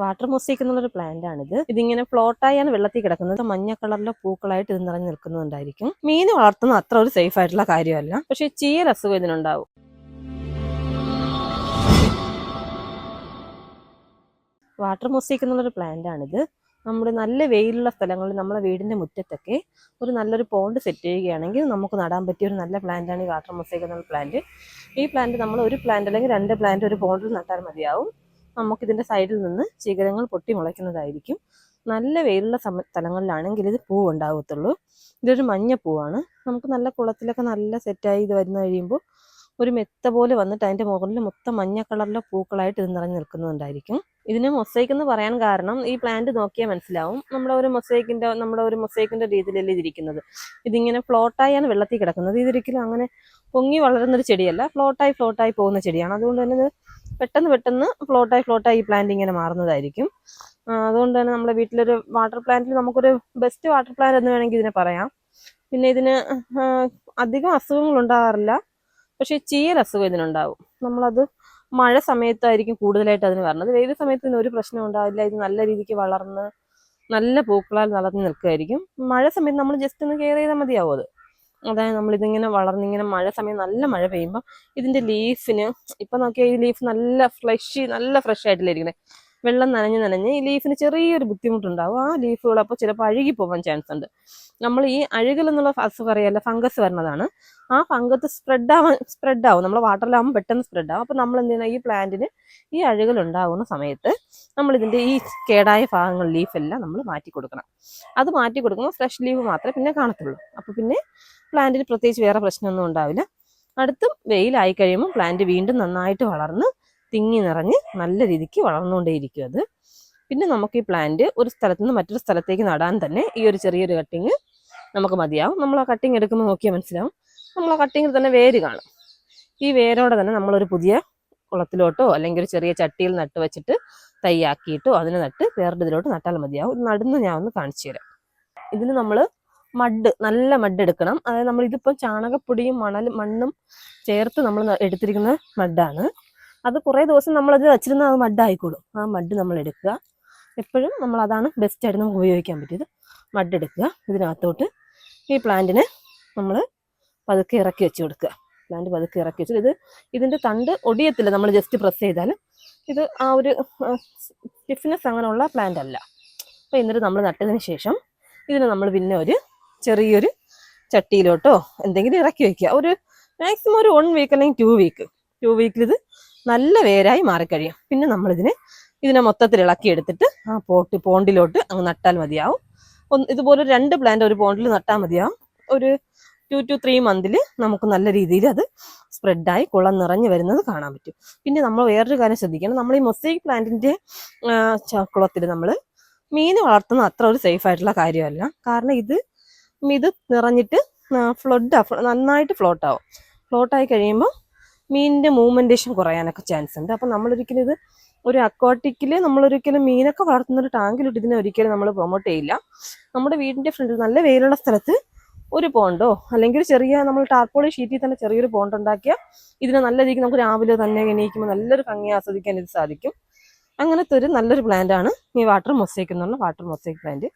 Water mosaic എന്നുള്ളൊരു plant ആണിത്. ഇതിങ്ങനെ ഫ്ലോട്ടായാണ് വെള്ളത്തിൽ കിടക്കുന്നത്. മഞ്ഞ കളറിലെ പൂക്കളായിട്ട് ഇത് നിറഞ്ഞു നിൽക്കുന്നുണ്ടായിരിക്കും. മീൻ വളർത്തുന്ന അത്ര ഒരു സേഫ് ആയിട്ടുള്ള കാര്യമല്ല. പക്ഷെ ചീര അസുഖം ഇതിനുണ്ടാവും. വാട്ടർ മൊസൈക്ക് എന്നുള്ളൊരു പ്ലാന്റ് ആണിത്. നമ്മുടെ നല്ല വെയിലുള്ള സ്ഥലങ്ങളിൽ നമ്മുടെ വീടിന്റെ മുറ്റത്തൊക്കെ ഒരു നല്ലൊരു പോണ്ട് സെറ്റ് ചെയ്യുകയാണെങ്കിൽ നമുക്ക് നടാൻ പറ്റിയ ഒരു നല്ല പ്ലാന്റ് ആണ് ഈ വാട്ടർ മൊസൈക്ക് എന്നുള്ള പ്ലാന്റ് ഈ പ്ലാന്റ് നമ്മൾ ഒരു പ്ലാന്റ് അല്ലെങ്കിൽ രണ്ട് പ്ലാന്റ് ഒരു പോണ്ടിൽ നട്ടാൽ മതിയാവും. നമുക്കിതിന്റെ സൈഡിൽ നിന്ന് ശിഖരങ്ങൾ പൊട്ടി മുളയ്ക്കുന്നതായിരിക്കും. നല്ല വെയിലുള്ള സമ സ്ഥലങ്ങളിലാണെങ്കിൽ ഇത് പൂ ഉണ്ടാകത്തുള്ളൂ ഇതൊരു മഞ്ഞ പൂവാണ്. നമുക്ക് നല്ല കുളത്തിലൊക്കെ നല്ല സെറ്റായി ഇത് വരുന്ന കഴിയുമ്പോൾ ഒരു മെത്ത പോലെ വന്നിട്ട് അതിന്റെ മുകളിൽ മൊത്തം മഞ്ഞ കളറിലെ പൂക്കളായിട്ട് ഇത് നിറഞ്ഞു നിൽക്കുന്നുണ്ടായിരിക്കും ഇതിന് മൊസൈക്ക് എന്ന് പറയാൻ കാരണം ഈ പ്ലാന്റ് നോക്കിയാൽ മനസ്സിലാവും. നമ്മുടെ ഒരു മൊസൈക്കിന്റെ നമ്മുടെ ഒരു മൊസൈക്കിന്റെ രീതിയിലല്ലേ ഇതിരിക്കുന്നത്. ഇതിങ്ങനെ ഫ്ലോട്ടായാണ് വെള്ളത്തിൽ കിടക്കുന്നത്. ഇതൊരിക്കലും അങ്ങനെ പൊങ്ങി വളരുന്നൊരു ചെടിയല്ല. ഫ്ലോട്ടായി ഫ്ലോട്ടായി പോകുന്ന ചെടിയാണ്. അതുകൊണ്ട് തന്നെ പെട്ടെന്ന് പെട്ടെന്ന് ഫ്ലോട്ടായി ഫ്ലോട്ടായി ഈ പ്ലാന്റ് ഇങ്ങനെ മാറുന്നതായിരിക്കും. അതുകൊണ്ട് തന്നെ നമ്മുടെ വീട്ടിലൊരു വാട്ടർ പ്ലാന്റിൽ നമുക്കൊരു ബെസ്റ്റ് വാട്ടർ പ്ലാന്റ് എന്ന് വേണമെങ്കിൽ ഇതിനെ പറയാം. പിന്നെ ഇതിന് അധികം അസുഖങ്ങൾ ഉണ്ടാകാറില്ല. പക്ഷേ ചീയൽ അസുഖം ഇതിനുണ്ടാവും. നമ്മളത് മഴ സമയത്തായിരിക്കും കൂടുതലായിട്ട് അതിന് വരണത്. വെയിൽ സമയത്ത് ഇതിന് ഒരു പ്രശ്നം ഉണ്ടാവില്ല. ഇത് നല്ല രീതിക്ക് വളർന്ന് നല്ല പൂക്കളാൽ വളർന്ന് നിൽക്കുമായിരിക്കും. മഴ സമയത്ത് നമ്മൾ ജസ്റ്റ് ഒന്ന് കെയർ ചെയ്താൽ മതിയാവും അത്. അതായത് നമ്മളിതിങ്ങനെ വളർന്നിങ്ങനെ മഴ സമയം നല്ല മഴ പെയ്യുമ്പോൾ ഇതിന്റെ ലീഫിന് ഇപ്പം നോക്കിയാൽ ഈ ലീഫ് നല്ല ഫ്ലഷ് നല്ല ഫ്രഷ് ആയിട്ടില്ല ഇരിക്കുന്നത് വെള്ളം നനഞ്ഞ് നനഞ്ഞ് ഈ ലീഫിന് ചെറിയൊരു ബുദ്ധിമുട്ടുണ്ടാവും. ആ ലീഫുകൾ അപ്പോൾ ചിലപ്പോൾ അഴുകി പോകാൻ ചാൻസ് ഉണ്ട്. നമ്മൾ ഈ അഴുകൽ എന്നുള്ള അസുഖം അറിയാല്ല ഫംഗസ് വരുന്നതാണ് ആ ഫംഗസ് സ്പ്രെഡ് ആവാൻ സ്പ്രെഡ് ആവും. നമ്മൾ വാട്ടറിലാവുമ്പോൾ പെട്ടെന്ന് സ്പ്രെഡ് ആവും. അപ്പോൾ നമ്മൾ എന്ത് ചെയ്യണം ഈ പ്ലാന്റിന് ഈ അഴുകൽ ഉണ്ടാകുന്ന സമയത്ത് നമ്മൾ ഇതിന്റെ ഈ കേടായ ഭാഗങ്ങൾ ലീഫെല്ലാം നമ്മൾ മാറ്റി കൊടുക്കണം അത് മാറ്റി കൊടുക്കുമ്പോൾ ഫ്രഷ് ലീഫ് മാത്രമേ പിന്നെ കാണത്തുള്ളൂ. അപ്പോൾ പിന്നെ പ്ലാന്റിന് പ്രത്യേകിച്ച് വേറെ പ്രശ്നമൊന്നും ഉണ്ടാവില്ല. അടുത്തും വെയിലായി കഴിയുമ്പോൾ പ്ലാന്റ് വീണ്ടും നന്നായിട്ട് വളർന്ന് തിങ്ങി നിറഞ്ഞ് നല്ല രീതിക്ക് വളർന്നുകൊണ്ടേയിരിക്കും അത്. പിന്നെ നമുക്ക് ഈ പ്ലാന്റ് ഒരു സ്ഥലത്ത് നിന്ന് മറ്റൊരു സ്ഥലത്തേക്ക് നടാൻ തന്നെ ഈ ഒരു ചെറിയൊരു കട്ടിങ് നമുക്ക് മതിയാവും. നമ്മൾ ആ കട്ടിങ് എടുക്കുമ്പോൾ നോക്കിയാൽ മനസ്സിലാവും. നമ്മൾ ആ കട്ടിങ്ങിൽ തന്നെ വേര് കാണും. ഈ വേരോടെ തന്നെ നമ്മളൊരു പുതിയ കുളത്തിലോട്ടോ അല്ലെങ്കിൽ ഒരു ചെറിയ ചട്ടിയിൽ നട്ട് വെച്ചിട്ട് തൈയാക്കിയിട്ടോ അതിനെ നട്ട് വേറെ ഇതിലോട്ട് നട്ടാൽ മതിയാവും. നടുന്ന് ഞാൻ ഒന്ന് കാണിച്ചു തരാം. ഇതിന് നമ്മൾ മഡ് നല്ല മഡ് എടുക്കണം. അതായത് നമ്മൾ ഇതിപ്പോൾ ചാണകപ്പൊടിയും മണലും മണ്ണും ചേർത്ത് നമ്മൾ എടുത്തിരിക്കുന്ന മഡാണ്. അത് കുറേ ദിവസം നമ്മളത് വെച്ചിരുന്നാൽ അത് മഡായിക്കോളും. ആ മഡ് നമ്മൾ എടുക്കുക. എപ്പോഴും നമ്മൾ അതാണ് ബെസ്റ്റ് ആയിട്ട് നമുക്ക് ഉപയോഗിക്കാൻ പറ്റിയത്. മഡ് എടുക്കുക. ഇതിനകത്തോട്ട് ഈ പ്ലാന്റിനെ നമ്മൾ പതുക്കെ ഇറക്കി വെച്ച് കൊടുക്കുക. പ്ലാന്റ് പതുക്കെ ഇറക്കി വെച്ചു ഇത് ഇതിന്റെ തണ്ട് ഒടിയത്തില്ല. നമ്മൾ ജസ്റ്റ് പ്രസ് ചെയ്താൽ ഇത് ആ ഒരു സ്റ്റിഫ്നെസ് അങ്ങനെയുള്ള പ്ലാന്റ് അല്ല. അപ്പോൾ എന്നിട്ട് നമ്മൾ നട്ടതിന് ശേഷം ഇതിന് നമ്മൾ പിന്നെ ഒരു ചെറിയൊരു ചട്ടിയിലോട്ടോ എന്തെങ്കിലും ഇറക്കി വെക്കുക. ഒരു മാക്സിമം ഒരു വൺ വീക്ക് അല്ലെങ്കിൽ ടു വീക്ക് ടു വീക്കിൽ ഇത് നല്ല വേരായി മാറിക്കഴിയും. പിന്നെ നമ്മളിതിനെ ഇതിനെ മൊത്തത്തിൽ ഇളക്കി എടുത്തിട്ട് ആ പോട്ട് പോണ്ടിലോട്ട് അങ്ങ് നട്ടാൽ മതിയാവും. ഒന്ന് ഇതുപോലെ രണ്ട് പ്ലാന്റ് ഒരു പോണ്ടിൽ നട്ടാൽ മതിയാവും. ഒരു ടു ടു ത്രീ മന്തിൽ നമുക്ക് നല്ല രീതിയിൽ അത് സ്പ്രെഡായി കുളം നിറഞ്ഞു വരുന്നത് കാണാൻ പറ്റും. പിന്നെ നമ്മൾ വേറൊരു കാര്യം ശ്രദ്ധിക്കണം. നമ്മൾ ഈ മൊസൈക്ക് പ്ലാന്റിന്റെ കുളത്തിൽ നമ്മൾ മീൻ വളർത്തുന്നത് അത്ര ഒരു സേഫ് ആയിട്ടുള്ള കാര്യമല്ല. കാരണം ഇത് ഇത് നിറഞ്ഞിട്ട് ഫ്ലഡ് നന്നായിട്ട് ഫ്ലോട്ട് ആവും. ഫ്ലോട്ട് ആയി കഴിയുമ്പോൾ മീനിന്റെ മൂവ്മെന്റേഷൻ കുറയാനൊക്കെ ചാൻസ് ഉണ്ട്. അപ്പം നമ്മളൊരിക്കലും ഇത് ഒരു അക്വാട്ടിക്കിൽ നമ്മളൊരിക്കലും മീനൊക്കെ വളർത്തുന്ന ഒരു ടാങ്കിലിട്ട് ഇതിനെ ഒരിക്കലും നമ്മൾ പ്രൊമോട്ട് ചെയ്യില്ല. നമ്മുടെ വീടിന്റെ ഫ്രണ്ടിൽ നല്ല വെയിലുള്ള സ്ഥലത്ത് ഒരു പോണ്ടോ? അല്ലെങ്കിൽ ചെറിയ നമ്മൾ ടാർപ്പോളി ഷീറ്റിൽ തന്നെ ചെറിയൊരു പോണ്ട് ഉണ്ടാക്കിയാൽ ഇതിനെ നല്ല രീതിക്ക് നമുക്ക് രാവിലെ തന്നെ എണീക്കുമ്പോൾ നല്ലൊരു ഭംഗി ആസ്വദിക്കാൻ ഇത് സാധിക്കും. അങ്ങനത്തെ ഒരു നല്ലൊരു പ്ലാന്റ് ആണ് ഈ വാട്ടർ മൊസൈക്ക് എന്നുള്ള വാട്ടർ മൊസൈക്ക് പ്ലാന്റ്